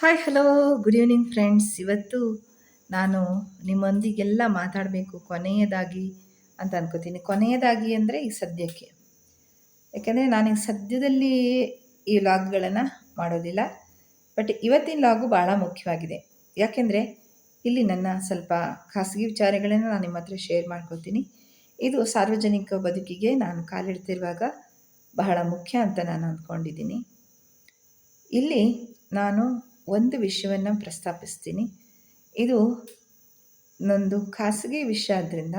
Hi hello good evening friends ಇವತ್ತು ನಾನು ನಿಮ್ಮೊಂದಿಗೆಲ್ಲ ಮಾತಾಡಬೇಕು ಕೊನೆಯದಾಗಿ ಅಂತ ಅನ್ಕೋತೀನಿ. ಕೊನೆಯದಾಗಿ ಅಂದರೆ ಈ ಸದ್ಯಕ್ಕೆ. ಯಾಕೆಂದರೆ ಈ ಸದ್ಯದಲ್ಲಿ ಈ ಲಾಗ್ಗಳನ್ನು ಮಾಡೋದಿಲ್ಲ. ಬಟ್ ಇವತ್ತಿನ ಲಾಗು ಭಾಳ ಮುಖ್ಯವಾಗಿದೆ. ಯಾಕೆಂದರೆ ಇಲ್ಲಿ ನನ್ನ ಸ್ವಲ್ಪ ಖಾಸಗಿ ವಿಚಾರಗಳನ್ನು ನಾನು ನಿಮ್ಮ ಹತ್ರ ಶೇರ್ ಮಾಡ್ಕೋತೀನಿ. ಇದು ಸಾರ್ವಜನಿಕ ಬದುಕಿಗೆ ನಾನು ಕಾಲಿಡ್ತಿರುವಾಗ ಬಹಳ ಮುಖ್ಯ ಅಂತ ನಾನು ಅಂದ್ಕೊಂಡಿದ್ದೀನಿ. ಇಲ್ಲಿ ನಾನು ಒಂದು ವಿಷಯವನ್ನು ಪ್ರಸ್ತಾಪಿಸ್ತೀನಿ. ಇದು ನಂದು ಖಾಸಗಿ ವಿಷಯ ಆದ್ದರಿಂದ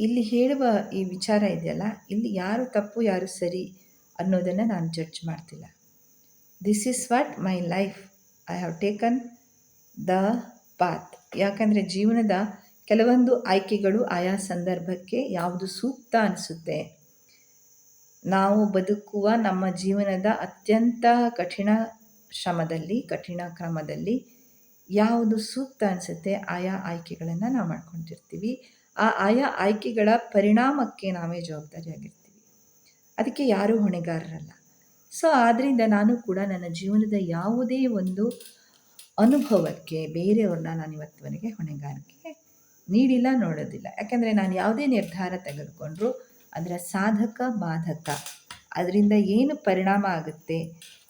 ಇಲ್ಲಿ ಹೇಳುವ ಈ ವಿಚಾರ ಇದೆಯಲ್ಲ, ಇಲ್ಲಿ ಯಾರು ತಪ್ಪು, ಯಾರು ಸರಿ ಅನ್ನೋದನ್ನು ನಾನು ಜಡ್ಜ್ ಮಾಡ್ತಿಲ್ಲ. This is what my life I have taken the path ಯಾಕಂದರೆ ಜೀವನದ ಕೆಲವೊಂದು ಆಯ್ಕೆಗಳು ಆಯಾ ಸಂದರ್ಭಕ್ಕೆ ಯಾವುದು ಸೂಕ್ತ ಅನಿಸುತ್ತೆ. ನಾವು ಬದುಕುವ ನಮ್ಮ ಜೀವನದ ಅತ್ಯಂತ ಕಠಿಣ ಶ್ರಮದಲ್ಲಿ, ಕಠಿಣ ಕ್ರಮದಲ್ಲಿ ಯಾವುದು ಸೂಕ್ತ ಅನಿಸುತ್ತೆ ಆಯಾ ಆಯ್ಕೆಗಳನ್ನು ನಾವು ಮಾಡ್ಕೊತಿರ್ತೀವಿ ಆ ಆಯಾ ಆಯ್ಕೆಗಳ ಪರಿಣಾಮಕ್ಕೆ ನಾವೇ ಜವಾಬ್ದಾರಿಯಾಗಿರ್ತೀವಿ ಅದಕ್ಕೆ ಯಾರೂ ಹೊಣೆಗಾರರಲ್ಲ. ಸೊ ಆದ್ದರಿಂದ ನಾನು ಕೂಡ ನನ್ನ ಜೀವನದ ಯಾವುದೇ ಒಂದು ಅನುಭವಕ್ಕೆ, ಬೇರೆಯವ್ರನ್ನ ನಾನು ಇವತ್ತುವರೆಗೆ ಹೊಣೆಗಾರಿಕೆ ನೀಡಿಲ್ಲ, ನೋಡೋದಿಲ್ಲ. ಯಾಕೆಂದರೆ ನಾನು ಯಾವುದೇ ನಿರ್ಧಾರ ತೆಗೆದುಕೊಂಡ್ರು, ಅದರ ಸಾಧಕ, ಬಾಧಕ, ಅದರಿಂದ ಏನು ಪರಿಣಾಮ ಆಗುತ್ತೆ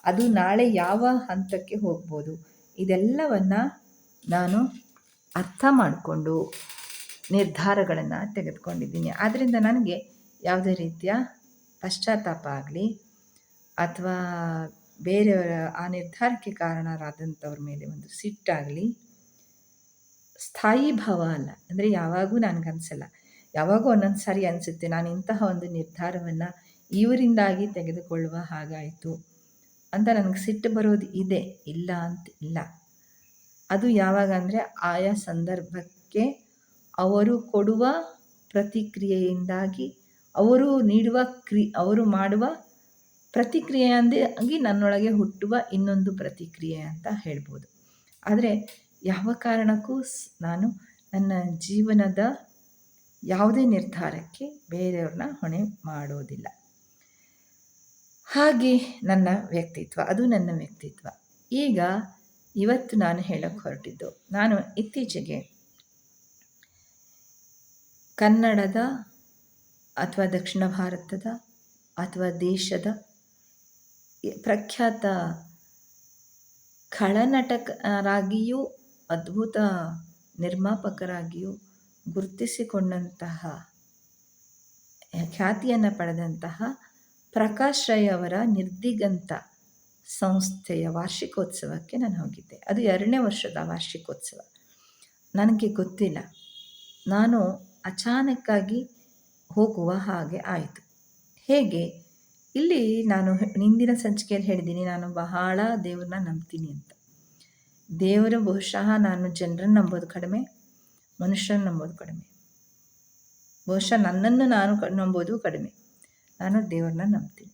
ಅದು ನಾಳೆ ಯಾವ ಹಂತಕ್ಕೆ ಹೋಗ್ಬೋದು? ಇದೆಲ್ಲವನ್ನು ನಾನು ಅರ್ಥ ಮಾಡಿಕೊಂಡು ನಿರ್ಧಾರಗಳನ್ನು ತೆಗೆದುಕೊಂಡಿದ್ದೀನಿ. ಆದ್ದರಿಂದ ನನಗೆ ಯಾವುದೇ ರೀತಿಯ ಪಶ್ಚಾತ್ತಾಪ ಆಗಲಿ ಅಥವಾ ಬೇರೆಯವರ ಆ ನಿರ್ಧಾರಕ್ಕೆ ಕಾರಣರಾದಂಥವ್ರ ಮೇಲೆ ಒಂದು ಸಿಟ್ಟಾಗಲಿ ಸ್ಥಾಯಿ ಭಾವ ಅಲ್ಲ. ಅಂದರೆ ಯಾವಾಗೂ ನನಗನ್ಸಲ್ಲ. ಯಾವಾಗೂ ಒಂದೊಂದು ಸಾರಿ ಅನಿಸುತ್ತೆ, ನಾನು ಇಂತಹ ಒಂದು ನಿರ್ಧಾರವನ್ನು ಇವರಿಂದಾಗಿ ತೆಗೆದುಕೊಳ್ಳುವ ಹಾಗಾಯಿತು. ಅಂತ ನನಗೆ ಸಿಟ್ಟು ಬರೋದು ಇದೆ. ಇಲ್ಲ ಅಂತ ಇಲ್ಲ. ಅದು ಯಾವಾಗ ಅಂದರೆ ಆಯಾ ಸಂದರ್ಭಕ್ಕೆ ಅವರು ಕೊಡುವ ಪ್ರತಿಕ್ರಿಯೆಯಿಂದಾಗಿ, ಅವರು ನೀಡುವ ಕ್ರಿ, ಅವರು ಮಾಡುವ ಪ್ರತಿಕ್ರಿಯೆಯಿಂದಾಗಿ ನನ್ನೊಳಗೆ ಹುಟ್ಟುವ ಇನ್ನೊಂದು ಪ್ರತಿಕ್ರಿಯೆ ಅಂತ ಹೇಳ್ಬೋದು. ಆದರೆ ಯಾವ ಕಾರಣಕ್ಕೂ ನಾನು ನನ್ನ ಜೀವನದ ಯಾವುದೇ ನಿರ್ಧಾರಕ್ಕೆ ಬೇರೆಯವ್ರನ್ನ ಹೊಣೆ ಮಾಡೋದಿಲ್ಲ. ಹಾಗೆ ನನ್ನ ವ್ಯಕ್ತಿತ್ವ, ಅದು ನನ್ನ ವ್ಯಕ್ತಿತ್ವ. ಈಗ ಇವತ್ತು ನಾನು ಹೇಳಕ್ಕೆ ಹೊರಟಿದ್ದು, ನಾನು ಇತ್ತೀಚೆಗೆ ಕನ್ನಡದ ಅಥವಾ ದಕ್ಷಿಣ ಭಾರತದ ಅಥವಾ ದೇಶದ ಪ್ರಖ್ಯಾತ ಖಳನಟಕರಾಗಿಯೂ, ಅದ್ಭುತ ನಿರ್ಮಾಪಕರಾಗಿಯೂ ಗುರುತಿಸಿಕೊಂಡಂತಹ, ಖ್ಯಾತಿಯನ್ನು ಪಡೆದಂತಹ ಪ್ರಕಾಶ್ ರೈ ಅವರ ನಿರ್ದಿಗಂತ ಸಂಸ್ಥೆಯ ವಾರ್ಷಿಕೋತ್ಸವಕ್ಕೆ ನಾನು ಹೋಗಿದ್ದೆ. ಅದು ಎರಡನೇ ವರ್ಷದ ವಾರ್ಷಿಕೋತ್ಸವ. ನನಗೆ ಗೊತ್ತಿಲ್ಲ. ನಾನು ಅಚಾನಕ್ಕಾಗಿ ಹೋಗುವ ಹಾಗೆ ಆಯಿತು. ಹೇಗೆ? ಇಲ್ಲಿ ನಾನು ಹಿಂದಿನ ಸಂಚಿಕೆಯಲ್ಲಿ ಹೇಳಿದ್ದೀನಿ, ನಾನು ಬಹಳ ದೇವ್ರನ್ನ ನಂಬ್ತೀನಿ ಅಂತ. ದೇವರು ಬಹುಶಃ ನಾನು ಜನರನ್ನು ನಂಬೋದು ಕಡಿಮೆ, ಮನುಷ್ಯರನ್ನ ನಂಬೋದು ಕಡಿಮೆ. ಬಹುಶಃ ನನ್ನನ್ನು ನಾನು ನಂಬೋದು ಕಡಿಮೆ. ನಾನು ದೇವರನ್ನ ನಂಬ್ತೀನಿ.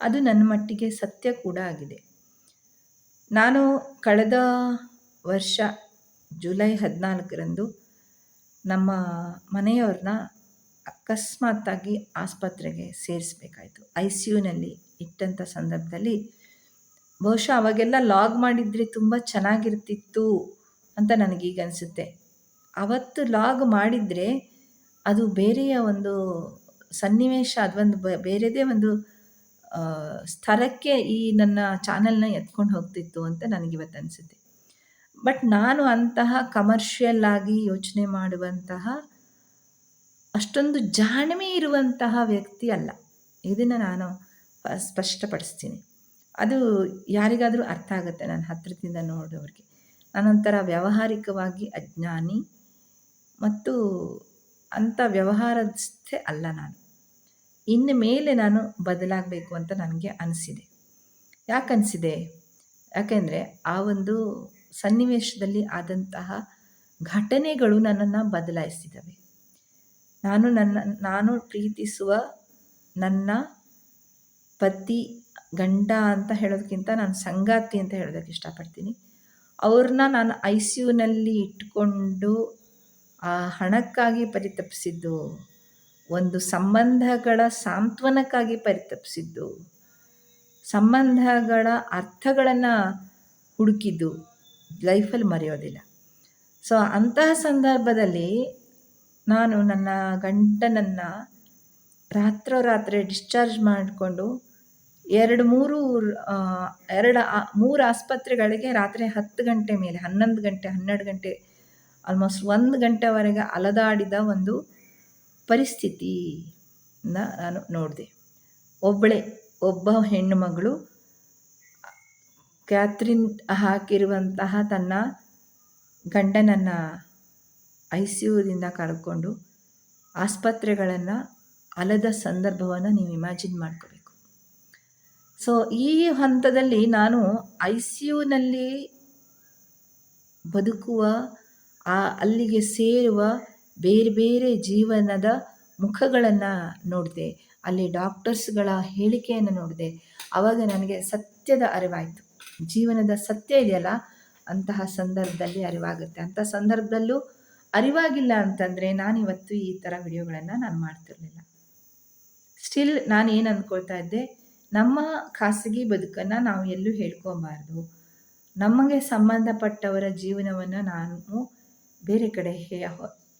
ಅದು ನನ್ನ ಮಟ್ಟಿಗೆ ಸತ್ಯ ಕೂಡ ಆಗಿದೆ. ನಾನು ಕಳೆದ ವರ್ಷ ಜುಲೈ ಹದಿನಾಲ್ಕರಂದು ನಮ್ಮ ಮನೆಯವ್ರನ್ನ ಅಕಸ್ಮಾತ್ತಾಗಿ ಆಸ್ಪತ್ರೆಗೆ ಸೇರಿಸ್ಬೇಕಾಯಿತು. ಐ ಸಿ ಯುನಲ್ಲಿ ಇಟ್ಟಂಥ ಸಂದರ್ಭದಲ್ಲಿ ಬಹುಶಃ ಅವಾಗೆಲ್ಲ ಲಾಗ್ ಮಾಡಿದರೆ ತುಂಬ ಚೆನ್ನಾಗಿರ್ತಿತ್ತು ಅಂತ ನನಗೀಗ ಅನಿಸುತ್ತೆ ಅವತ್ತು ಲಾಗ್ ಮಾಡಿದರೆ ಅದು ಬೇರೆಯ ಒಂದು ಸನ್ನಿವೇಶ ಅದೊಂದು ಬೇರೆದೇ ಒಂದು ಸ್ಥಳಕ್ಕೆ ಈ ನನ್ನ ಚಾನಲ್ನ ಎತ್ಕೊಂಡು ಹೋಗ್ತಿತ್ತು ಅಂತ ನನಗಿವತ್ತು ಅನಿಸುತ್ತೆ. ಬಟ್ ನಾನು ಅಂತಹ ಕಮರ್ಷಿಯಲ್ ಆಗಿ ಯೋಚನೆ ಮಾಡುವಂತಹ ಅಷ್ಟೊಂದು ಜಾಣ್ಮೆ ಇರುವಂತಹ ವ್ಯಕ್ತಿ ಅಲ್ಲ. ಇದನ್ನು ನಾನು ಸ್ಪಷ್ಟಪಡಿಸ್ತೀನಿ. ಅದು ಯಾರಿಗಾದರೂ ಅರ್ಥ ಆಗುತ್ತೆ ನನ್ನ ಹತ್ತಿರದಿಂದ ನೋಡೋರಿಗೆ. ನಾನೊಂಥರ ವ್ಯಾವಹಾರಿಕವಾಗಿ ಅಜ್ಞಾನಿ ಮತ್ತು ಅಂಥ ವ್ಯವಹಾರಸ್ಥೆ ಅಲ್ಲ ನಾನು. ಇನ್ನು ಮೇಲೆ ನಾನು ಬದಲಾಗಬೇಕು ಅಂತ ನನಗೆ ಅನಿಸಿದೆ. ಯಾಕೆ ಅನಿಸಿದೆ? ಯಾಕೆಂದರೆ ಆ ಒಂದು ಸನ್ನಿವೇಶದಲ್ಲಿ ಆದಂತಹ ಘಟನೆಗಳು ನನ್ನನ್ನು ಬದಲಾಯಿಸಿದವೆ ನಾನು ನನ್ನ, ನಾನು ಪ್ರೀತಿಸುವ ನನ್ನ ಪತಿ, ಗಂಡ ಅಂತ ಹೇಳೋದಕ್ಕಿಂತ ನಾನು ಸಂಗಾತಿ ಅಂತ ಹೇಳೋದಕ್ಕೆ ಇಷ್ಟಪಡ್ತೀನಿ. ಅವ್ರನ್ನ ನಾನು ಐ ಸಿ ಯುನಲ್ಲಿ ಇಟ್ಕೊಂಡು ಆ ಹಣಕ್ಕಾಗಿ ಪರಿತಪಿಸಿದ್ದು ಒಂದು ಸಂಬಂಧಗಳ ಸಾಂತ್ವನಕ್ಕಾಗಿ ಪರಿತಪಿಸಿದ್ದು, ಸಂಬಂಧಗಳ ಅರ್ಥಗಳನ್ನು ಹುಡುಕಿದ್ದು ಲೈಫಲ್ಲಿ ಮರೆಯೋದಿಲ್ಲ. ಸೊ ಅಂತಹ ಸಂದರ್ಭದಲ್ಲಿ ನಾನು ನನ್ನ ಗಂಡನನ್ನು ರಾತ್ರೋರಾತ್ರಿ ಡಿಸ್ಚಾರ್ಜ್ ಮಾಡಿಕೊಂಡು ಎರಡು ಮೂರು ಎರಡು ಮೂರು ಆಸ್ಪತ್ರೆಗಳಿಗೆ ರಾತ್ರಿ ಹತ್ತು ಗಂಟೆ ಮೇಲೆ, ಹನ್ನೊಂದು ಗಂಟೆ, ಹನ್ನೆರಡು ಗಂಟೆ ಆಲ್ಮೋಸ್ಟ್ ಒಂದು ಗಂಟೆವರೆಗೆ ಅಲದಾಡಿದ ಒಂದು ಪರಿಸ್ಥಿತಿನ ನಾನು ನೋಡಿದೆ. ಒಬ್ಬಳೆ, ಒಬ್ಬ ಹೆಣ್ಣು ಮಗಳು, ಕ್ಯಾತ್ರಿನ್ ಹಾಕಿರುವಂತಹ ತನ್ನ ಗಂಡನನ್ನು ಐ ಸಿ ಯುದಿಂದ ಕರ್ಕೊಂಡು ಆಸ್ಪತ್ರೆಗಳನ್ನು ಅಲದ ಸಂದರ್ಭವನ್ನು ನೀವು ಇಮ್ಯಾಜಿನ್ ಮಾಡ್ಕೋಬೇಕು. ಸೊ ಈ ಹಂತದಲ್ಲಿ ನಾನು ಐ ಸಿ ಯುನಲ್ಲಿ ಬದುಕುವ, ಆ ಅಲ್ಲಿಗೆ ಸೇರುವ ಬೇರೆ ಬೇರೆ ಜೀವನದ ಮುಖಗಳನ್ನು ನೋಡಿದೆ. ಅಲ್ಲಿ ಡಾಕ್ಟರ್ಸ್ಗಳ ಹೇಳಿಕೆಯನ್ನು ನೋಡಿದೆ. ಆವಾಗ ನನಗೆ ಸತ್ಯದ ಅರಿವಾಯಿತು. ಜೀವನದ ಸತ್ಯ ಇದೆಯಲ್ಲ, ಅಂತಹ ಸಂದರ್ಭದಲ್ಲಿ ಅರಿವಾಗುತ್ತೆ. ಅಂಥ ಸಂದರ್ಭದಲ್ಲೂ ಅರಿವಾಗಿಲ್ಲ ಅಂತಂದರೆ ನಾನಿವತ್ತು ಈ ಥರ ವಿಡಿಯೋಗಳನ್ನು ನಾನು ಮಾಡ್ತಿರಲಿಲ್ಲ. ಸ್ಟಿಲ್ ನಾನು ಏನು ಅಂದ್ಕೊಳ್ತಾ ಇದ್ದೆ, ನಮ್ಮ ಖಾಸಗಿ ಬದುಕನ್ನು ನಾವು ಎಲ್ಲೂ ಹೇಳ್ಕೊಬಾರ್ದು. ನಮಗೆ ಸಂಬಂಧಪಟ್ಟವರ ಜೀವನವನ್ನು ನಾನು ಬೇರೆ ಕಡೆ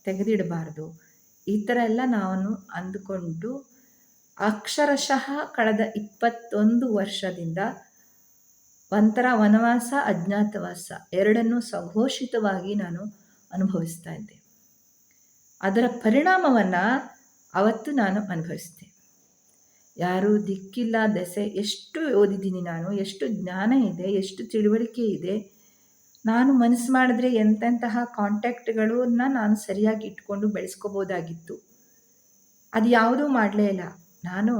ತೆಗೆದಿಡಬಾರ್ದು. ಈ ಥರ ಎಲ್ಲ ನಾನು ಅಂದುಕೊಂಡು ಅಕ್ಷರಶಃ ಕಳೆದ ಇಪ್ಪತ್ತೊಂದು ವರ್ಷದಿಂದ ಒಂಥರ ವನವಾಸ, ಅಜ್ಞಾತವಾಸ ಎರಡನ್ನೂ ಸಘೋಷಿತವಾಗಿ ನಾನು ಅನುಭವಿಸ್ತಾ ಇದ್ದೆ. ಅದರ ಪರಿಣಾಮವನ್ನು ಅವತ್ತು ನಾನು ಅನುಭವಿಸಿದೆ. ಯಾರೂ ದಿಕ್ಕಿಲ್ಲ, ದೆಸೆ, ಎಷ್ಟು ಓದಿದ್ದೀನಿ ನಾನು, ಎಷ್ಟು ಜ್ಞಾನ ಇದೆ, ಎಷ್ಟು ತಿಳುವಳಿಕೆ ಇದೆ ನಾನು ಮನಸ್ಸು ಮಾಡಿದ್ರೆ ಎಂತೆಂತಹ ಕಾಂಟ್ಯಾಕ್ಟ್ಗಳನ್ನ ನಾನು ಸರಿಯಾಗಿ ಇಟ್ಕೊಂಡು ಬೆಳೆಸ್ಕೋಬೋದಾಗಿತ್ತು. ಅದು ಯಾವುದೂ ಮಾಡಲೇ ಇಲ್ಲ. ನಾನು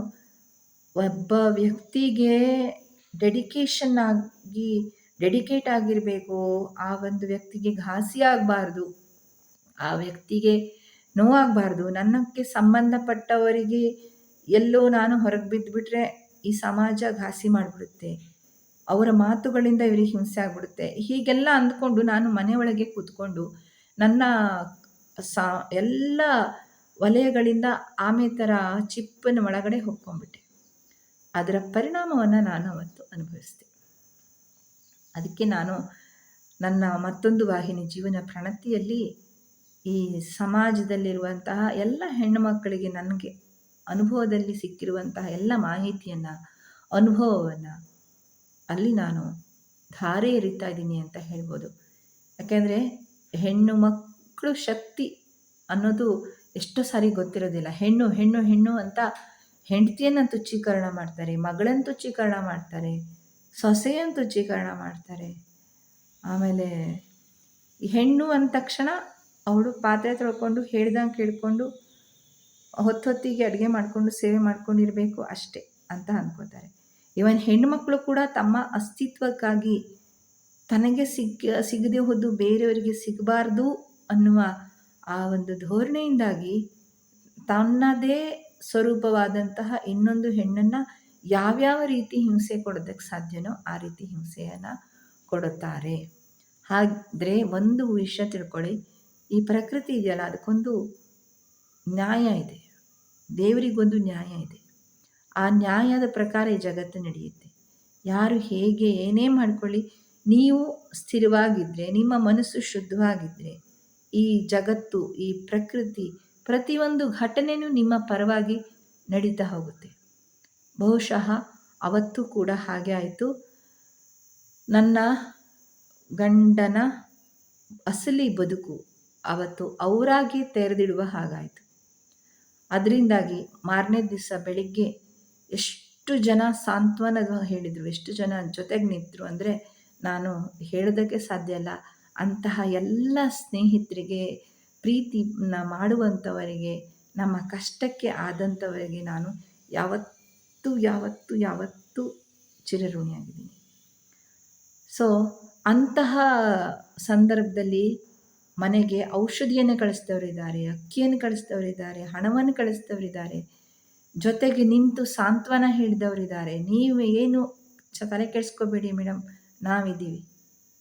ಒಬ್ಬ ವ್ಯಕ್ತಿಗೆ ಡೆಡಿಕೇಶನ್ ಆಗಿ ಡೆಡಿಕೇಟ್ ಆಗಿರಬೇಕು, ಆ ಒಂದು ವ್ಯಕ್ತಿಗೆ ಘಾಸಿ ಆಗಬಾರ್ದು, ಆ ವ್ಯಕ್ತಿಗೆ ನೋವಾಗಬಾರ್ದು, ನನ್ನಕ್ಕೆ ಸಂಬಂಧಪಟ್ಟವರಿಗೆ ಎಲ್ಲೋ ನಾನು ಹೊರಗೆ ಬಿದ್ದುಬಿಟ್ರೆ ಈ ಸಮಾಜ ಘಾಸಿ ಮಾಡಿಬಿಡುತ್ತೆ. ಅವರ ಮಾತುಗಳಿಂದ ಇವರಿಗೆ ಹಿಂಸೆ ಆಗ್ಬಿಡುತ್ತೆ. ಹೀಗೆಲ್ಲ ಅಂದ್ಕೊಂಡು ನಾನು ಮನೆಯೊಳಗೆ ಕೂತ್ಕೊಂಡು ನನ್ನ ಸಾ, ಎಲ್ಲ ವಲಯಗಳಿಂದ ಆಮೆ ಥರ ಚಿಪ್ಪನ ಒಳಗಡೆ ಹೊಕ್ಕೊಂಡ್ಬಿಟ್ಟೆ. ಅದರ ಪರಿಣಾಮವನ್ನು ನಾನು ಅವತ್ತು ಅನುಭವಿಸಿದೆ. ಅದಕ್ಕೆ ನಾನು ನನ್ನ ಮತ್ತೊಂದು ವಾಹಿನಿ ಜೀವನ ಪ್ರಣತಿಯಲ್ಲಿ ಈ ಸಮಾಜದಲ್ಲಿರುವಂತಹ ಎಲ್ಲ ಹೆಣ್ಣು ಮಕ್ಕಳಿಗೆ ನನಗೆ ಅನುಭವದಲ್ಲಿ ಸಿಕ್ಕಿರುವಂತಹ ಎಲ್ಲ ಮಾಹಿತಿಯನ್ನು, ಅನುಭವವನ್ನು ಅಲ್ಲಿ ನಾನು ಧಾರೆ ಎರಿತಾ ಇದ್ದೀನಿ ಅಂತ ಹೇಳ್ಬೋದು. ಯಾಕೆಂದರೆ ಹೆಣ್ಣು ಮಕ್ಕಳು ಶಕ್ತಿ ಅನ್ನೋದು ಎಷ್ಟೋ ಸಾರಿ ಗೊತ್ತಿರೋದಿಲ್ಲ. ಹೆಣ್ಣು ಹೆಣ್ಣು ಹೆಣ್ಣು ಅಂತ ಹೆಂಡತಿಯನ್ನು ತುಚ್ಚೀಕರಣ ಮಾಡ್ತಾರೆ, ಮಗಳನ್ನು ತುಚ್ಚೀಕರಣ ಮಾಡ್ತಾರೆ, ಸೊಸೆಯನ್ನು ತುಚ್ಚೀಕರಣ ಮಾಡ್ತಾರೆ. ಆಮೇಲೆ ಹೆಣ್ಣು ಅಂದ ತಕ್ಷಣ ಅವಳು ಪಾತ್ರೆ ತೊಳ್ಕೊಂಡು ಹೇಳ್ದಂಗೆ ಕೇಳಿಕೊಂಡು ಹೊತ್ತೊತ್ತಿಗೆ ಅಡುಗೆ ಮಾಡಿಕೊಂಡು, ಸೇವೆ ಮಾಡ್ಕೊಂಡಿರಬೇಕು ಅಷ್ಟೇ ಅಂತ ಅಂದ್ಕೋತಾರೆ ಇವನ್ ಹೆಣ್ಣುಮಕ್ಕಳು ಕೂಡ ತಮ್ಮ ಅಸ್ತಿತ್ವಕ್ಕಾಗಿ ತನಗೆ ಸಿಕ್ಕ ಸಿಗದೆ ಹೋದು, ಬೇರೆಯವರಿಗೆ ಸಿಗಬಾರ್ದು ಅನ್ನುವ ಆ ಒಂದು ಧೋರಣೆಯಿಂದಾಗಿ ತನ್ನದೇ ಸ್ವರೂಪವಾದಂತಹ ಇನ್ನೊಂದು ಹೆಣ್ಣನ್ನು ಯಾವ್ಯಾವ ರೀತಿ ಹಿಂಸೆ ಕೊಡೋದಕ್ಕೆ ಸಾಧ್ಯನೋ ಆ ರೀತಿ ಹಿಂಸೆಯನ್ನು ಕೊಡುತ್ತಾರೆ. ಹಾಗಾದರೆ ಒಂದು ವಿಷಯ ತಿಳ್ಕೊಳ್ಳಿ. ಈ ಪ್ರಕೃತಿ ಇದೆಯಲ್ಲ, ಅದಕ್ಕೊಂದು ನ್ಯಾಯ ಇದೆ. ದೇವರಿಗೊಂದು ನ್ಯಾಯ ಇದೆ. ಆ ನ್ಯಾಯದ ಪ್ರಕಾರ ಈ ಜಗತ್ತು ನಡೆಯುತ್ತೆ. ಯಾರು ಹೇಗೆ ಏನೇ ಮಾಡ್ಕೊಳ್ಳಿ, ನೀವು ಸ್ಥಿರವಾಗಿದ್ದರೆ ನಿಮ್ಮ ಮನಸ್ಸು ಶುದ್ಧವಾಗಿದ್ದರೆ ಈ ಜಗತ್ತು, ಈ ಪ್ರಕೃತಿ ಪ್ರತಿಯೊಂದು ಘಟನೆಯೂ ನಿಮ್ಮ ಪರವಾಗಿ ನಡೀತಾ ಹೋಗುತ್ತೆ. ಬಹುಶಃ ಅವತ್ತು ಕೂಡ ಹಾಗೆ ಆಯಿತು. ನನ್ನ ಗಂಡನ ಅಸಲಿ ಬದುಕು ಅವತ್ತು ಅವರಾಗಿ ತೆರೆದಿಡುವ ಹಾಗಾಯಿತು. ಅದರಿಂದಾಗಿ ಮಾರನೇ ದಿವಸ ಬೆಳಿಗ್ಗೆ ಎಷ್ಟು ಜನ ಸಾಂತ್ವನ ಹೇಳಿದರು, ಎಷ್ಟು ಜನ ಜೊತೆಗೆ ನಿಂತರು ಅಂದರೆ ನಾನು ಹೇಳೋದಕ್ಕೆ ಸಾಧ್ಯ ಇಲ್ಲ. ಅಂತಹ ಎಲ್ಲ ಸ್ನೇಹಿತರಿಗೆ, ಪ್ರೀತಿನ ಮಾಡುವಂಥವರಿಗೆ ನಮ್ಮ ಕಷ್ಟಕ್ಕೆ ಆದಂಥವರಿಗೆ ನಾನು ಯಾವತ್ತೂ ಯಾವತ್ತೂ ಯಾವತ್ತೂ ಚಿರಋಣಿಯಾಗಿದ್ದೀನಿ ಸೊ ಅಂತಹ ಸಂದರ್ಭದಲ್ಲಿ ಮನೆಗೆ ಔಷಧಿಯನ್ನು ಕಳಿಸಿದವರಿದ್ದಾರೆ ಅಕ್ಕಿಯನ್ನು ಕಳಿಸಿದವರಿದ್ದಾರೆ ಹಣವನ್ನು ಕಳಿಸಿದವರಿದ್ದಾರೆ ಜೊತೆಗೆ ನಿಂತು ಸಾಂತ್ವನ ಹೇಳಿದವರಿದ್ದಾರೆ. ನೀವು ಏನು ಚ ತಲೆ ಕೆಡಿಸ್ಕೋಬೇಡಿ ಮೇಡಮ್ ನಾವಿದ್ದೀವಿ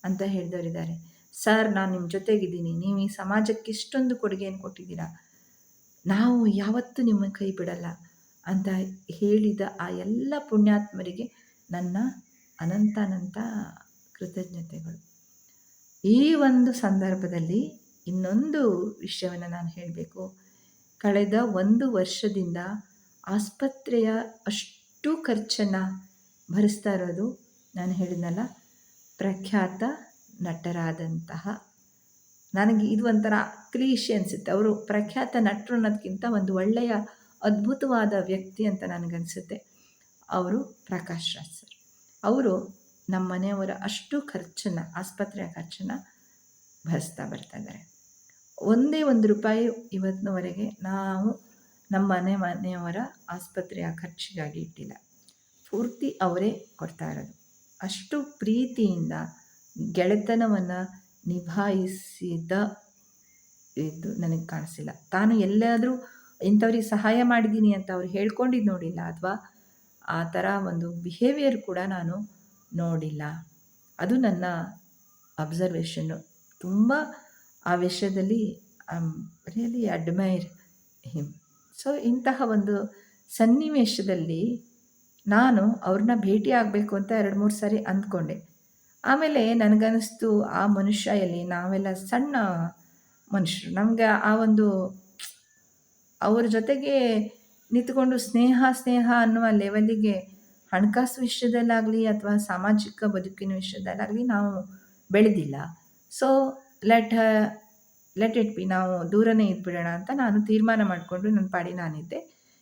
ಅಂತ ಹೇಳಿದವರಿದ್ದಾರೆ. ಸರ್, ನಾನು ನಿಮ್ಮ ಜೊತೆಗಿದ್ದೀನಿ. ನೀವು ಈ ಸಮಾಜಕ್ಕೆ ಇಷ್ಟೊಂದು ಕೊಡುಗೆಯನ್ನು ಕೊಟ್ಟಿದ್ದೀರಾ. ನಾವು ಯಾವತ್ತೂ ನಿಮ್ಮ ಕೈ ಬಿಡಲ್ಲ ಅಂತ ಹೇಳಿದ ಆ ಎಲ್ಲ ಪುಣ್ಯಾತ್ಮರಿಗೆ ನನ್ನ ಅನಂತ ಅನಂತ ಕೃತಜ್ಞತೆಗಳು. ಈ ಒಂದು ಸಂದರ್ಭದಲ್ಲಿ ಇನ್ನೊಂದು ವಿಷಯವನ್ನು ನಾನು ಹೇಳಬೇಕು. ಕಳೆದ ಒಂದು ವರ್ಷದಿಂದ ಆಸ್ಪತ್ರೆಯ ಅಷ್ಟು ಖರ್ಚನ್ನು ಭರಿಸ್ತಾ ಇರೋದು ನಾನು ಹೇಳಿದ್ನಲ್ಲ, ಪ್ರಖ್ಯಾತ ನಟರಾದಂತಹ. ನನಗೆ ಇದು ಒಂಥರ ಕ್ಲೀಶೆ ಅನಿಸುತ್ತೆ. ಅವರು ಪ್ರಖ್ಯಾತ ನಟರು ಅನ್ನೋದಕ್ಕಿಂತ ಒಂದು ಒಳ್ಳೆಯ, ಅದ್ಭುತವಾದ ವ್ಯಕ್ತಿ ಅಂತ ನನಗನ್ಸುತ್ತೆ ಅವರು ಪ್ರಕಾಶ್ ರಾಜ್ ಸರ್. ಅವರು ನಮ್ಮ ಮನೆಯವರ ಅಷ್ಟು ಖರ್ಚನ್ನು, ಆಸ್ಪತ್ರೆಯ ಖರ್ಚನ್ನು ಭರಿಸ್ತಾ ಬರ್ತಾ ಇದ್ದಾರೆ. ಒಂದೇ ಒಂದು ರೂಪಾಯಿ ಇವತ್ತಿನವರೆಗೆ ನಾವು ನಮ್ಮ ಮನೆ ಮನೆಯವರ ಆಸ್ಪತ್ರೆಯ ಖರ್ಚಿಗಾಗಿ ಇಟ್ಟಿಲ್ಲ. ಪೂರ್ತಿ ಅವರೇ ಕೊಡ್ತಾ ಇರೋದು. ಅಷ್ಟು ಪ್ರೀತಿಯಿಂದ ಗೆಳೆತನವನ್ನು ನಿಭಾಯಿಸಿದ ಇದು ನನಗೆ ಕಾಣಿಸಿಲ್ಲ. ತಾನು ಎಲ್ಲಾದರೂ ಇಂಥವ್ರಿಗೆ ಸಹಾಯ ಮಾಡಿದ್ದೀನಿ ಅಂತ ಅವ್ರು ಹೇಳ್ಕೊಂಡಿದ್ದು ನೋಡಿಲ್ಲ ಅಥವಾ ಆ ಥರ ಒಂದು ಬಿಹೇವಿಯರ್ ಕೂಡ ನಾನು ನೋಡಿಲ್ಲ. ಅದು ನನ್ನ ಅಬ್ಸರ್ವೇಷನ್ನು ತುಂಬ ಆ ವಿಷಯದಲ್ಲಿ I really admire him so ಇಂತಹ ಒಂದು ಸನ್ನಿವೇಶದಲ್ಲಿ ನಾನು ಅವ್ರನ್ನ ಭೇಟಿ ಆಗಬೇಕು ಅಂತ ಎರಡು ಮೂರು ಸಾರಿ ಅಂದ್ಕೊಂಡೆ. ಆಮೇಲೆ ನನಗನ್ನಿಸ್ತು, ಆ ಮನುಷ್ಯ ಎಲ್ಲಿ ನಾವೆಲ್ಲ ಸಣ್ಣ ಮನುಷ್ಯರು. ನಮಗೆ ಆ ಒಂದು ಅವ್ರ ಜೊತೆಗೆ ನಿಂತ್ಕೊಂಡು ಸ್ನೇಹ ಸ್ನೇಹ ಅನ್ನುವ ಲೆವೆಲ್ಲಿಗೆ ಹಣಕಾಸು ವಿಷಯದಲ್ಲಾಗಲಿ ಅಥವಾ ಸಾಮಾಜಿಕ ಬದುಕಿನ ವಿಷಯದಲ್ಲಾಗಲಿ ನಾವು ಬೆಳೆದಿಲ್ಲ. So let let it be ನಾವು ದೂರನೇ ಇದ್ಬಿಡೋಣ ಅಂತ ನಾನು ತೀರ್ಮಾನ ಮಾಡಿಕೊಂಡು ನನ್ನ ಪಾಡಿ ನಾನಿದ್ದೆ.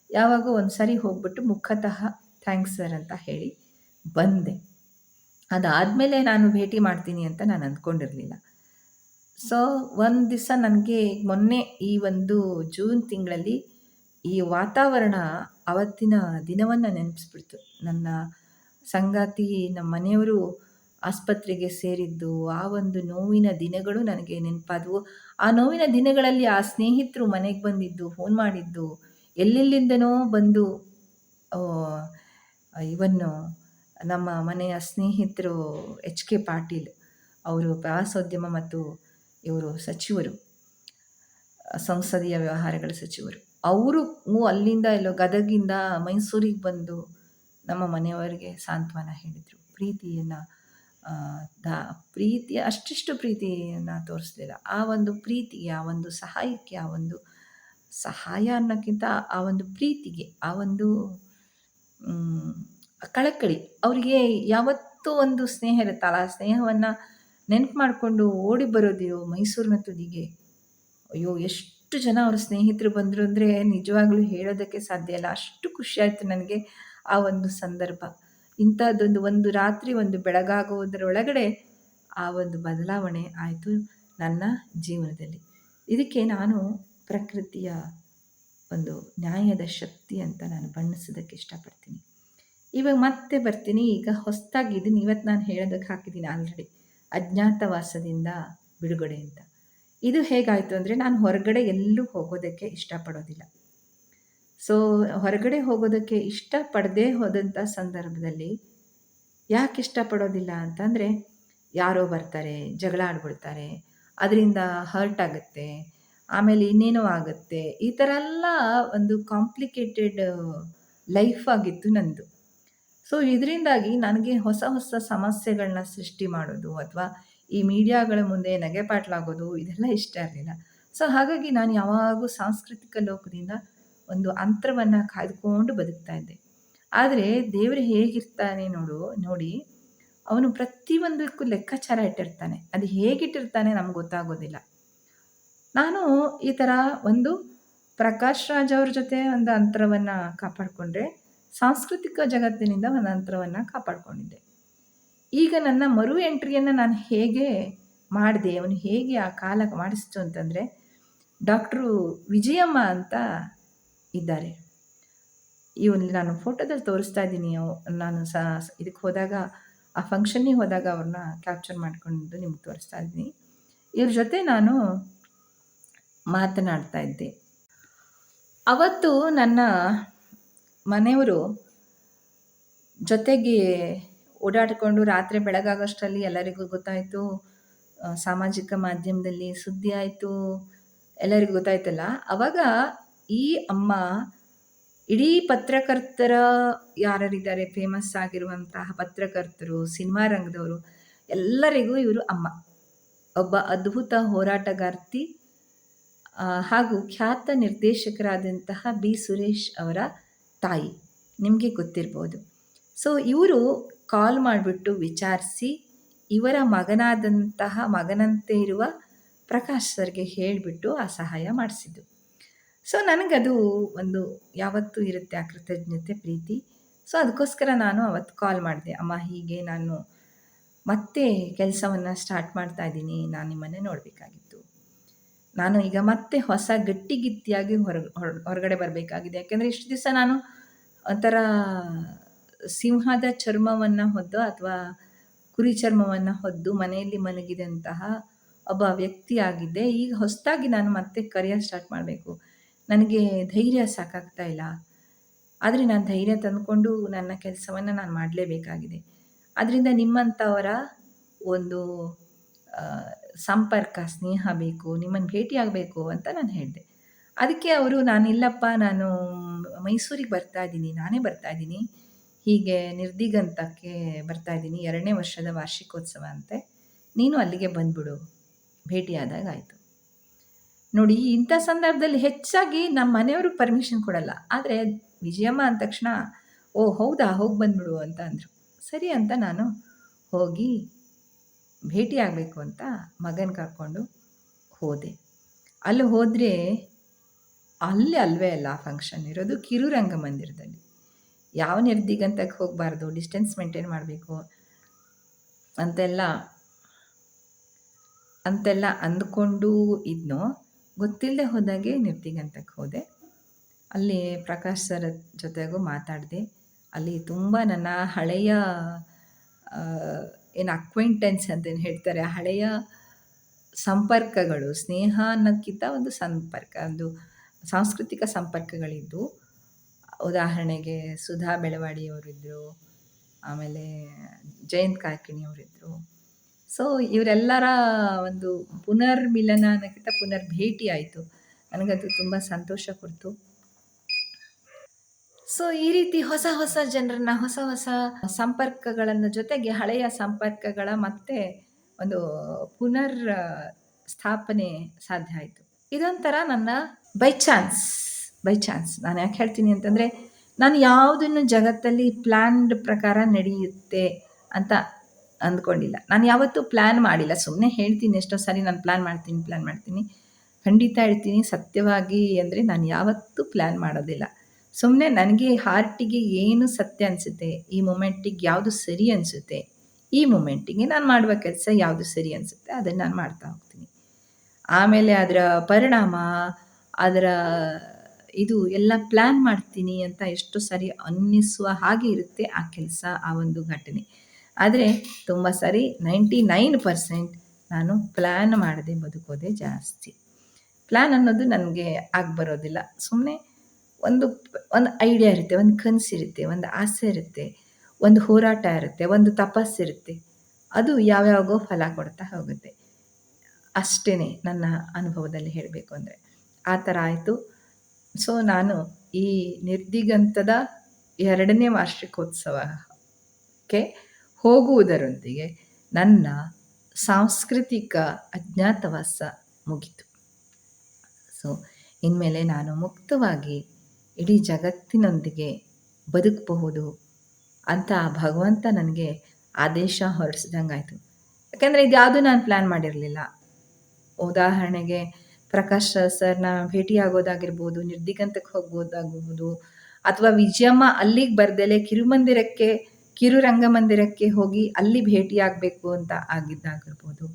ಯಾವಾಗ ಒಂದು ಸರಿ ಹೋಗ್ಬಿಟ್ಟು ಮುಖತಃ ಥ್ಯಾಂಕ್ಸ್ ಸರ್ ಅಂತ ಹೇಳಿ ಬಂದೆ. ಅದಾದಮೇಲೆ ನಾನು ಭೇಟಿ ಮಾಡ್ತೀನಿ ಅಂತ ನಾನು ಅಂದ್ಕೊಂಡಿರಲಿಲ್ಲ. ಸೊ ಒಂದು ದಿವಸ ನನಗೆ ಮೊನ್ನೆ ಈ ಒಂದು ಜೂನ್ ತಿಂಗಳಲ್ಲಿ ಈ ವಾತಾವರಣ ಅವತ್ತಿನ ದಿನವನ್ನು ನೆನಪಿಸ್ಬಿಡ್ತು. ನನ್ನ ಸಂಗಾತಿ ನಮ್ಮ ಮನೆಯವರು ಆಸ್ಪತ್ರೆಗೆ ಸೇರಿದ್ದು, ಆ ಒಂದು ನೋವಿನ ದಿನಗಳು ನನಗೆ ನೆನಪಾದವು. ಆ ನೋವಿನ ದಿನಗಳಲ್ಲಿ ಆ ಸ್ನೇಹಿತರು ಮನೆಗೆ ಬಂದಿದ್ದು ಫೋನ್ ಮಾಡಿದ್ದು. ಎಲ್ಲೆಲ್ಲಿಂದನೋ ಬಂದು ಇವನ್ನು ನಮ್ಮ ಮನೆಯ ಸ್ನೇಹಿತರು ಎಚ್ ಕೆ ಪಾಟೀಲ್ ಅವರು ಪ್ರವಾಸೋದ್ಯಮ ಮತ್ತು ಇವರು ಸಚಿವರು, ಸಂಸದೀಯ ವ್ಯವಹಾರಗಳ ಸಚಿವರು. ಅವರು ಅಲ್ಲಿಂದ ಎಲ್ಲೋ ಗದಗಿಂದ ಮೈಸೂರಿಗೆ ಬಂದು ನಮ್ಮ ಮನೆಯವರಿಗೆ ಸಾಂತ್ವನ ಹೇಳಿದರು. ಪ್ರೀತಿಯನ್ನು ದ ಪ್ರೀತಿ ಅಷ್ಟಿಷ್ಟು ಪ್ರೀತಿಯನ್ನು ತೋರಿಸ್ಲಿಲ್ಲ. ಆ ಒಂದು ಪ್ರೀತಿಗೆ, ಆ ಒಂದು ಸಹಾಯಕ್ಕೆ, ಆ ಒಂದು ಸಹಾಯ ಅನ್ನೋಕ್ಕಿಂತ ಆ ಒಂದು ಪ್ರೀತಿಗೆ, ಆ ಒಂದು ಕಳಕಳಿ, ಅವರಿಗೆ ಯಾವತ್ತೂ ಒಂದು ಸ್ನೇಹ ಇರುತ್ತಲ್ಲ, ಆ ಸ್ನೇಹವನ್ನು ನೆನಪು ಮಾಡಿಕೊಂಡು ಓಡಿ ಬರೋದು ಮೈಸೂರಿನ ತುದಿಗೆ ಅಯ್ಯೋ, ಎಷ್ಟು ಜನ ಅವ್ರ ಸ್ನೇಹಿತರು ಬಂದರು ಅಂದರೆ ನಿಜವಾಗ್ಲೂ ಹೇಳೋದಕ್ಕೆ ಸಾಧ್ಯ ಇಲ್ಲ. ಅಷ್ಟು ಖುಷಿಯಾಯಿತು ನನಗೆ ಆ ಒಂದು ಸಂದರ್ಭ. ಇಂಥದ್ದೊಂದು ಒಂದು ರಾತ್ರಿ ಒಂದು ಬೆಳಗಾಗುವುದರೊಳಗಡೆ ಆ ಒಂದು ಬದಲಾವಣೆ ಆಯಿತು ನನ್ನ ಜೀವನದಲ್ಲಿ. ಇದಕ್ಕೆ ನಾನು ಪ್ರಕೃತಿಯ ಒಂದು ನ್ಯಾಯದ ಶಕ್ತಿ ಅಂತ ನಾನು ಬಣ್ಣಿಸೋದಕ್ಕೆ ಇಷ್ಟಪಡ್ತೀನಿ. ಇವಾಗ ಮತ್ತೆ ಬರ್ತೀನಿ, ಈಗ ಹೊಸದಾಗಿ ಇದನ್ನು ಇವತ್ತು ನಾನು ಹೇಳೋದಕ್ಕೆ ಹಾಕಿದ್ದೀನಿ ಆಲ್ರೆಡಿ ಅಜ್ಞಾತವಾಸದಿಂದ ಬಿಡುಗಡೆ ಅಂತ. ಇದು ಹೇಗಾಯಿತು ಅಂದರೆ ನಾನು ಹೊರಗಡೆ ಎಲ್ಲೂ ಹೋಗೋದಕ್ಕೆ ಇಷ್ಟಪಡೋದಿಲ್ಲ. ಸೊ ಹೊರಗಡೆ ಹೋಗೋದಕ್ಕೆ ಇಷ್ಟಪಡದೇ ಹೋದಂಥ ಸಂದರ್ಭದಲ್ಲಿ ಯಾಕೆ ಇಷ್ಟಪಡೋದಿಲ್ಲ ಅಂತಂದರೆ ಯಾರೋ ಬರ್ತಾರೆ, ಜಗಳ ಆಡ್ಬಿಡ್ತಾರೆ, ಅದರಿಂದ ಹರ್ಟ್ ಆಗುತ್ತೆ, ಆಮೇಲೆ ಇನ್ನೇನೋ ಆಗುತ್ತೆ, ಈ ಥರ ಎಲ್ಲ ಒಂದು ಕಾಂಪ್ಲಿಕೇಟೆಡ್ ಲೈಫ್ ಆಗಿತ್ತು ನಂದು. ಸೊ ಇದರಿಂದಾಗಿ ನನಗೆ ಹೊಸ ಹೊಸ ಸಮಸ್ಯೆಗಳನ್ನ ಸೃಷ್ಟಿ ಮಾಡೋದು ಅಥವಾ ಈ ಮೀಡಿಯಾಗಳ ಮುಂದೆ ನಗೆಪಾಟ್ಲಾಗೋದು ಇದೆಲ್ಲ ಇಷ್ಟ ಇರಲಿಲ್ಲ. ಸೊ ಹಾಗಾಗಿ ನಾನು ಯಾವಾಗೂ ಸಾಂಸ್ಕೃತಿಕ ಲೋಕದಿಂದ ಒಂದು ಅಂತರವನ್ನು ಕಾಯ್ದುಕೊಂಡು ಬದುಕ್ತಾ ಇದ್ದೆ. ಆದರೆ ದೇವರು ಹೇಗಿರ್ತಾನೆ ನೋಡು, ನೋಡಿ, ಅವನು ಪ್ರತಿಯೊಂದಕ್ಕೂ ಲೆಕ್ಕಾಚಾರ ಇಟ್ಟಿರ್ತಾನೆ. ಅದು ಹೇಗಿಟ್ಟಿರ್ತಾನೆ ನಮ್ಗೆ ಗೊತ್ತಾಗೋದಿಲ್ಲ. ನಾನು ಈ ಥರ ಒಂದು ಪ್ರಕಾಶ್ ರಾಜ್ ಅವ್ರ ಜೊತೆ ಒಂದು ಅಂತರವನ್ನು ಕಾಪಾಡಿಕೊಂಡ್ರೆ, ಸಾಂಸ್ಕೃತಿಕ ಜಗತ್ತಿನಿಂದ ಒಂದು ಅಂತರವನ್ನು ಕಾಪಾಡಿಕೊಂಡಿದ್ದೆ. ಈಗ ನನ್ನ ಮರು ಎಂಟ್ರಿಯನ್ನು ನಾನು ಹೇಗೆ ಮಾಡಿದೆ, ಅವನು ಹೇಗೆ ಆ ಕಾಲ ಮಾಡಿಸ್ತು ಅಂತಂದರೆ, ಡಾಕ್ಟ್ರು ವಿಜಯಮ್ಮ ಅಂತ ಇದ್ದಾರೆ. ಇವನು, ನಾನು ಫೋಟೋದಲ್ಲಿ ತೋರಿಸ್ತಾ ಇದ್ದೀನಿ. ನಾನು ಸ ಇದಕ್ಕೆ ಹೋದಾಗ, ಆ ಫಂಕ್ಷನ್ನಿಗೆ ಹೋದಾಗ ಅವ್ರನ್ನ ಕ್ಯಾಪ್ಚರ್ ಮಾಡಿಕೊಂಡು ನಿಮ್ಗೆ ತೋರಿಸ್ತಾ ಇದ್ದೀನಿ. ಇವ್ರ ಜೊತೆ ನಾನು ಮಾತನಾಡ್ತಾ ಇದ್ದೆ. ಅವತ್ತು ನನ್ನ ಮನೆಯವರು ಜೊತೆಗೆ ಓಡಾಡಿಕೊಂಡು ರಾತ್ರಿ ಬೆಳಗಾಗೋಷ್ಟರಲ್ಲಿ ಎಲ್ಲರಿಗೂ ಗೊತ್ತಾಯಿತು. ಸಾಮಾಜಿಕ ಮಾಧ್ಯಮದಲ್ಲಿ ಸುದ್ದಿ ಆಯಿತು. ಎಲ್ಲರಿಗೂ ಗೊತ್ತಾಯ್ತಲ್ಲ. ಆವಾಗ ಈ ಅಮ್ಮ ಇಡೀ ಪತ್ರಕರ್ತರ ಯಾರಿದ್ದಾರೆ ಫೇಮಸ್ ಆಗಿರುವಂತಹ ಪತ್ರಕರ್ತರು ಸಿನಿಮಾ ರಂಗದವರು, ಎಲ್ಲರಿಗೂ ಇವರು ಅಮ್ಮ. ಒಬ್ಬ ಅದ್ಭುತ ಹೋರಾಟಗಾರ್ತಿ ಹಾಗೂ ಖ್ಯಾತ ನಿರ್ದೇಶಕರಾದಂತಹ ಬಿ. ಸುರೇಶ್ ಅವರ ತಾಯಿ. ನಿಮಗೆ ಗೊತ್ತಿರ್ಬೋದು. ಸೊ ಇವರು ಕಾಲ್ ಮಾಡಿಬಿಟ್ಟು ವಿಚಾರಿಸಿ, ಇವರ ಮಗನಾದಂತಹ ಮಗನಂತೆ ಇರುವ ಪ್ರಕಾಶ್ ಸರ್ಗೆ ಹೇಳಿಬಿಟ್ಟು ಆ ಸಹಾಯ ಮಾಡಿಸಿದ್ದು. ಸೊ ನನಗದು ಒಂದು ಯಾವತ್ತೂ ಇರುತ್ತೆ ಆ ಕೃತಜ್ಞತೆ, ಪ್ರೀತಿ. ಸೊ ಅದಕ್ಕೋಸ್ಕರ ನಾನು ಅವತ್ತು ಕಾಲ್ ಮಾಡಿದೆ. ಅಮ್ಮ, ಹೀಗೆ ನಾನು ಮತ್ತೆ ಕೆಲಸವನ್ನು ಸ್ಟಾರ್ಟ್ ಮಾಡ್ತಾ ಇದ್ದೀನಿ. ನಾನು ನಿಮ್ಮನ್ನೇ ನೋಡಬೇಕಾಗಿತ್ತು. ನಾನು ಈಗ ಮತ್ತೆ ಹೊಸ ಗಟ್ಟಿಗಿತ್ತಿಯಾಗಿ ಹೊರ, ಹೊರ- ಹೊರಗಡೆ ಬರಬೇಕಾಗಿದೆ. ಯಾಕೆಂದರೆ ಇಷ್ಟು ದಿವಸ ನಾನು ಒಂಥರ ಸಿಂಹದ ಚರ್ಮವನ್ನು ಹೊದ್ದು ಅಥವಾ ಕುರಿ ಚರ್ಮವನ್ನು ಹೊದ್ದು ಮನೆಯಲ್ಲಿ ಮಲಗಿದಂತಹ ಒಬ್ಬ ವ್ಯಕ್ತಿಯಾಗಿದ್ದೆ ಈಗ ಹೊಸದಾಗಿ ನಾನು ಮತ್ತೆ ಕರಿಯರ್ ಸ್ಟಾರ್ಟ್ ಮಾಡಬೇಕು. ನನಗೆ ಧೈರ್ಯ ಸಾಕಾಗ್ತಾ ಇಲ್ಲ. ಆದರೆ ನಾನು ಧೈರ್ಯ ತಂದುಕೊಂಡು ನನ್ನ ಕೆಲಸವನ್ನು ನಾನು ಮಾಡಲೇಬೇಕಾಗಿದೆ. ಅದರಿಂದ ನಿಮ್ಮಂಥವರ ಒಂದು ಸಂಪರ್ಕ, ಸ್ನೇಹ ಬೇಕು ನಿಮ್ಮನ್ನು ಭೇಟಿಯಾಗಬೇಕು ಅಂತ ನಾನು ಹೇಳಿದೆ. ಅದಕ್ಕೆ ಅವರು ನಾನಿಲ್ಲಪ್ಪ ನಾನು ಮೈಸೂರಿಗೆ ಬರ್ತಾ ಇದ್ದೀನಿ, ನಾನೇ ಬರ್ತಾ ಇದ್ದೀನಿ. ಹೀಗೆ ನಿರ್ದಿಗಂತಕ್ಕೆ ಬರ್ತಾ ಇದ್ದೀನಿ, ಎರಡನೇ ವರ್ಷದ ವಾರ್ಷಿಕೋತ್ಸವ ಅಂತೆ. ನೀನು ಅಲ್ಲಿಗೆ ಬಂದ್ಬಿಡು, ಭೇಟಿಯಾದಾಗ ಆಯಿತು. ನೋಡಿ, ಇಂಥ ಸಂದರ್ಭದಲ್ಲಿ ಹೆಚ್ಚಾಗಿ ನಮ್ಮ ಮನೆಯವರು ಪರ್ಮಿಷನ್ ಕೊಡಲ್ಲ. ಆದರೆ ವಿಜಯಮ್ಮ ಅಂದ ತಕ್ಷಣ, ಓ, ಹೌದಾ? ಹೋಗಿ ಬಂದ್ಬಿಡು ಅಂತ ಅಂದರು. ಸರಿ ಅಂತ ನಾನು ಹೋಗಿ ಭೇಟಿ ಆಗಬೇಕು ಅಂತ ಮಗನ ಕರ್ಕೊಂಡು ಹೋದೆ. ಅಲ್ಲಿ ಹೋದರೆ ಅಲ್ಲಿ ಅಲ್ವೇ ಅಲ್ಲ ಫಂಕ್ಷನ್ ಇರೋದು? ಕಿರುರಂಗ ಮಂದಿರದಲ್ಲಿ ಯಾವ ನಿರ್ದಿಗಂತಕ್ಕೆ ಹೋಗಬಾರ್ದು? ಡಿಸ್ಟೆನ್ಸ್ ಮೇಂಟೈನ್ ಮಾಡಬೇಕು? ಅಂತೆಲ್ಲ ಅಂತೆಲ್ಲ ಅಂದ್ಕೊಂಡು ಇದ್ನೋ ಗೊತ್ತಿಲ್ಲದೆ ಹೋದಾಗೆ ನಿರ್ತಿಗಂತಕ್ಕೆ ಹೋದೆ. ಅಲ್ಲಿ ಪ್ರಕಾಶ್ ಸರ್ ಜೊತೆಗೂ ಮಾತಾಡಿದೆ. ಅಲ್ಲಿ ತುಂಬ ನನ್ನ ಹಳೆಯ ಏನು ಅಕ್ವೆಂಟೆನ್ಸ್ ಅಂತೇನು ಹೇಳ್ತಾರೆ ಹಳೆಯ ಸಂಪರ್ಕಗಳು, ಸ್ನೇಹ ಅನ್ನೋಕ್ಕಿಂತ ಒಂದು ಸಂಪರ್ಕ, ಒಂದು ಸಾಂಸ್ಕೃತಿಕ ಸಂಪರ್ಕಗಳಿದ್ದು. ಉದಾಹರಣೆಗೆ ಸುಧಾ ಬೆಳವಾಡಿಯವರಿದ್ದರು ಆಮೇಲೆ ಜಯಂತ್ ಕಾಯ್ಕಿಣಿಯವರಿದ್ದರು ಸೊ ಇವರೆಲ್ಲರ ಒಂದು ಪುನರ್ಮಿಲನ ಅನ್ನೋಕ್ಕಿಂತ ಪುನರ್ ಭೇಟಿ ಆಯಿತು. ನನಗದು ತುಂಬ ಸಂತೋಷ ಕೊಡ್ತು. ಸೊ ಈ ರೀತಿ ಹೊಸ ಹೊಸ ಜನರನ್ನ, ಹೊಸ ಹೊಸ ಸಂಪರ್ಕಗಳನ್ನು ಜೊತೆಗೆ ಹಳೆಯ ಸಂಪರ್ಕಗಳ ಮತ್ತೆ ಒಂದು ಪುನರ್ ಸ್ಥಾಪನೆ ಸಾಧ್ಯ ಆಯಿತು. ಇದೊಂಥರ ನನ್ನ ಬೈ ಚಾನ್ಸ್ ಬೈ ಚಾನ್ಸ್ ನಾನು ಯಾಕೆ ಹೇಳ್ತೀನಿ ಅಂತಂದರೆ, ನಾನು ಯಾವುದನ್ನು ಜಗತ್ತಲ್ಲಿ ಪ್ಲ್ಯಾನ್ಡ್ ಪ್ರಕಾರ ನಡೆಯುತ್ತೆ ಅಂತ ಅಂದ್ಕೊಂಡಿಲ್ಲ. ನಾನು ಯಾವತ್ತೂ ಪ್ಲ್ಯಾನ್ ಮಾಡಿಲ್ಲ. ಸುಮ್ಮನೆ ಹೇಳ್ತೀನಿ ಎಷ್ಟೋ ಸಾರಿ ನಾನು ಪ್ಲ್ಯಾನ್ ಮಾಡ್ತೀನಿ ಪ್ಲ್ಯಾನ್ ಮಾಡ್ತೀನಿ. ಖಂಡಿತ ಹೇಳ್ತೀನಿ. ಸತ್ಯವಾಗಿ ಅಂದರೆ ನಾನು ಯಾವತ್ತೂ ಪ್ಲ್ಯಾನ್ ಮಾಡೋದಿಲ್ಲ. ಸುಮ್ಮನೆ ನನಗೆ ಹಾರ್ಟಿಗೆ ಏನು ಸತ್ಯ ಅನಿಸುತ್ತೆ, ಈ ಮೂಮೆಂಟಿಗೆ ಯಾವುದು ಸರಿ ಅನಿಸುತ್ತೆ, ಈ ಮೂಮೆಂಟಿಗೆ ನಾನು ಮಾಡುವ ಕೆಲಸ ಯಾವುದು ಸರಿ ಅನಿಸುತ್ತೆ, ಅದನ್ನು ನಾನು ಮಾಡ್ತಾ ಹೋಗ್ತೀನಿ. ಆಮೇಲೆ ಅದರ ಪರಿಣಾಮ, ಅದರ ಇದು ಎಲ್ಲ ಪ್ಲ್ಯಾನ್ ಮಾಡ್ತೀನಿ ಅಂತ ಎಷ್ಟು ಸರಿ ಅನ್ನಿಸುವ ಹಾಗೆ ಇರುತ್ತೆ ಆ ಕೆಲಸ, ಆ ಒಂದು ಘಟನೆ. ಆದರೆ ತುಂಬ ಸರಿ ನೈಂಟಿ ನೈನ್ ಪರ್ಸೆಂಟ್ ನಾನು ಪ್ಲ್ಯಾನ್ ಮಾಡದೆ ಬದುಕೋದೆ ಜಾಸ್ತಿ. ಪ್ಲ್ಯಾನ್ ಅನ್ನೋದು ನನಗೆ ಆಗಿ ಬರೋದಿಲ್ಲ ಸುಮ್ಮನೆ ಒಂದು ಒಂದು ಐಡಿಯಾ ಇರುತ್ತೆ, ಒಂದು ಕನಸಿರುತ್ತೆ ಒಂದು ಆಸೆ ಇರುತ್ತೆ, ಒಂದು ಹೋರಾಟ ಇರುತ್ತೆ, ಒಂದು ತಪಸ್ಸಿರುತ್ತೆ ಅದು ಯಾವ್ಯಾವಾಗೋ ಫಲ ಕೊಡ್ತಾ ಹೋಗುತ್ತೆ. ಅಷ್ಟೇ ನನ್ನ ಅನುಭವದಲ್ಲಿ ಹೇಳಬೇಕು ಅಂದರೆ. ಆ ಥರ ಆಯಿತು. ಸೊ ನಾನು ಈ ನಿರ್ದಿಗಂತದ ಎರಡನೇ ವಾರ್ಷಿಕೋತ್ಸವಕ್ಕೆ ಹೋಗುವುದರೊಂದಿಗೆ ನನ್ನ ಸಾಂಸ್ಕೃತಿಕ ಅಜ್ಞಾತವಾಸ ಮುಗಿತು. ಸೊ ಇನ್ಮೇಲೆ ನಾನು ಮುಕ್ತವಾಗಿ ಇಡೀ ಜಗತ್ತಿನೊಂದಿಗೆ ಬದುಕಬಹುದು ಅಂತ ಭಗವಂತ ನನಗೆ ಆದೇಶ ಹೊರಡಿಸಿದಂಗಾಯಿತು. ಯಾಕೆಂದರೆ ಇದ್ಯಾವುದು ನಾನು ಪ್ಲ್ಯಾನ್ ಮಾಡಿರಲಿಲ್ಲ. ಉದಾಹರಣೆಗೆ ಪ್ರಕಾಶ್ ಸರ್ನ ಭೇಟಿಯಾಗೋದಾಗಿರ್ಬೋದು ನಿರ್ದಿಗಂತಕ್ಕೆ ಹೋಗ್ಬೋದಾಗಬಹುದು, ಅಥವಾ ವಿಜಯಮ್ಮ ಅಲ್ಲಿಗೆ ಬರ್ದಲೆ ಕಿರುಮಂದಿರಕ್ಕೆ ಕಿರು ರಂಗಮಂದಿರಕ್ಕೆ ಹೋಗಿ ಅಲ್ಲಿ ಭೇಟಿಯಾಗಬೇಕು ಅಂತ ಆಗಿದ್ದಾಗಿರ್ಬೋದು.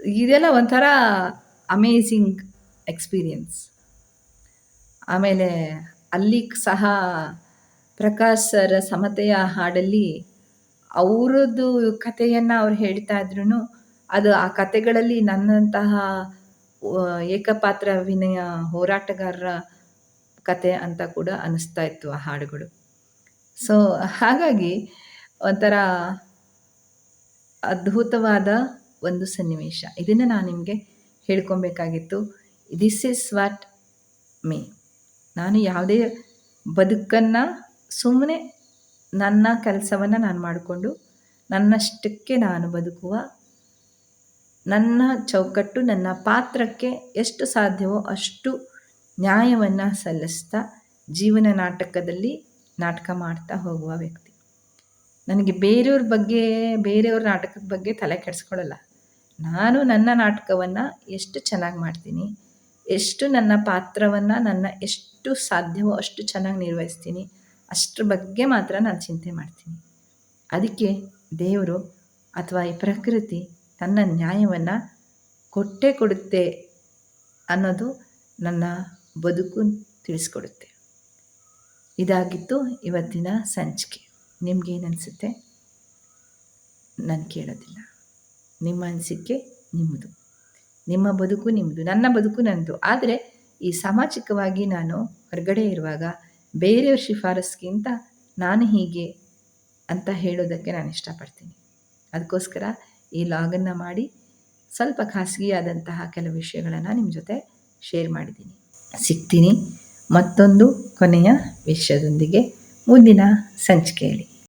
ಇದೆಲ್ಲ ಒಂಥರ ಅಮೇಝಿಂಗ್ ಎಕ್ಸ್ಪೀರಿಯನ್ಸ್. ಆಮೇಲೆ ಅಲ್ಲಿ ಸಹ ಪ್ರಕಾಶ್ ಸರ್ ಸಮತೆಯ ಹಾಡಲ್ಲಿ ಅವರದ್ದು ಕಥೆಯನ್ನು ಅವ್ರು ಹೇಳ್ತಾ ಇದ್ರು ಅದು ಆ ಕಥೆಗಳಲ್ಲಿ ನನ್ನಂತಹ ಏಕಪಾತ್ರ ಅಭಿನಯ ಹೋರಾಟಗಾರರ ಕತೆ ಅಂತ ಕೂಡ ಅನ್ನಿಸ್ತಾ ಇತ್ತು ಆ ಹಾಡುಗಳು. ಸೊ ಹಾಗಾಗಿ ಒಂಥರ ಅದ್ಭುತವಾದ ಒಂದು ಸನ್ನಿವೇಶ. ಇದನ್ನು ನಾನು ನಿಮಗೆ ಹೇಳ್ಕೊಬೇಕಾಗಿತ್ತು. ದಿಸ್ ಇಸ್ ವಾಟ್ ಮೀ ನಾನು ಯಾವುದೇ ಬದುಕನ್ನು ಸುಮ್ಮನೆ ನನ್ನ ಕೆಲಸವನ್ನು ನಾನು ಮಾಡಿಕೊಂಡು, ನನ್ನಷ್ಟಕ್ಕೆ ನಾನು ಬದುಕುವ, ನನ್ನ ಚೌಕಟ್ಟು, ನನ್ನ ಪಾತ್ರಕ್ಕೆ ಎಷ್ಟು ಸಾಧ್ಯವೋ ಅಷ್ಟು ನ್ಯಾಯವನ್ನು ಸಲ್ಲಿಸ್ತಾ ಜೀವನ ನಾಟಕದಲ್ಲಿ ನಾಟಕ ಮಾಡ್ತಾ ಹೋಗುವ ವ್ಯಕ್ತಿ. ನನಗೆ ಬೇರೆಯವ್ರ ಬಗ್ಗೆ, ಬೇರೆಯವ್ರ ನಾಟಕದ ಬಗ್ಗೆ ತಲೆ ಕೆಡಿಸ್ಕೊಳ್ಳಲ್ಲ. ನಾನು ನನ್ನ ನಾಟಕವನ್ನು ಎಷ್ಟು ಚೆನ್ನಾಗಿ ಮಾಡ್ತೀನಿ, ಎಷ್ಟು ನನ್ನ ಪಾತ್ರವನ್ನು ನನ್ನ ಎಷ್ಟು ಸಾಧ್ಯವೋ ಅಷ್ಟು ಚೆನ್ನಾಗಿ ನಿರ್ವಹಿಸ್ತೀನಿ, ಅಷ್ಟ್ರ ಬಗ್ಗೆ ಮಾತ್ರ ನಾನು ಚಿಂತೆ ಮಾಡ್ತೀನಿ. ಅದಕ್ಕೆ ದೇವರು ಅಥವಾ ಈ ಪ್ರಕೃತಿ ತನ್ನ ನ್ಯಾಯವನ್ನು ಕೊಟ್ಟೇ ಕೊಡುತ್ತೆ ಅನ್ನೋದು ನನ್ನ ಬದುಕು ತಿಳಿಸ್ಕೊಡುತ್ತೆ. ಇದಾಗಿತ್ತು ಇವತ್ತಿನ ಸಂಚಿಕೆ. ನಿಮ್ಗೇನು ಅನಿಸುತ್ತೆ ನಾನು ಕೇಳೋದಿಲ್ಲ. ನಿಮ್ಮ ಅನಿಸಿಕೆ ನಿಮ್ಮದು. ನಿಮ್ಮ ಬದುಕು ನಿಮ್ಮದು. ನನ್ನ ಬದುಕು ನನ್ನದು. ಆದರೆ ಈ ಸಾಮಾಜಿಕವಾಗಿ ನಾನು ಹೊರಗಡೆ ಇರುವಾಗ ಬೇರೆಯವ್ರ ಶಿಫಾರಸ್ಗಿಂತ ನಾನು ಹೀಗೆ ಅಂತ ಹೇಳೋದಕ್ಕೆ ನಾನು ಇಷ್ಟಪಡ್ತೀನಿ. ಅದಕ್ಕೋಸ್ಕರ ಈ ಲಾಗನ್ನು ಮಾಡಿ ಸ್ವಲ್ಪ ಖಾಸಗಿಯಾದಂತಹ ಕೆಲವು ವಿಷಯಗಳನ್ನು ನಿಮ್ಮ ಜೊತೆ ಶೇರ್ ಮಾಡಿದ್ದೀನಿ. ಸಿಗ್ತೀನಿ. ಮತ್ತೊಂದು ಕೊನೆಯ ವಿಷಯದೊಂದಿಗೆ ಮುಂದಿನ ಸಂಚಿಕೆಯಲ್ಲಿ.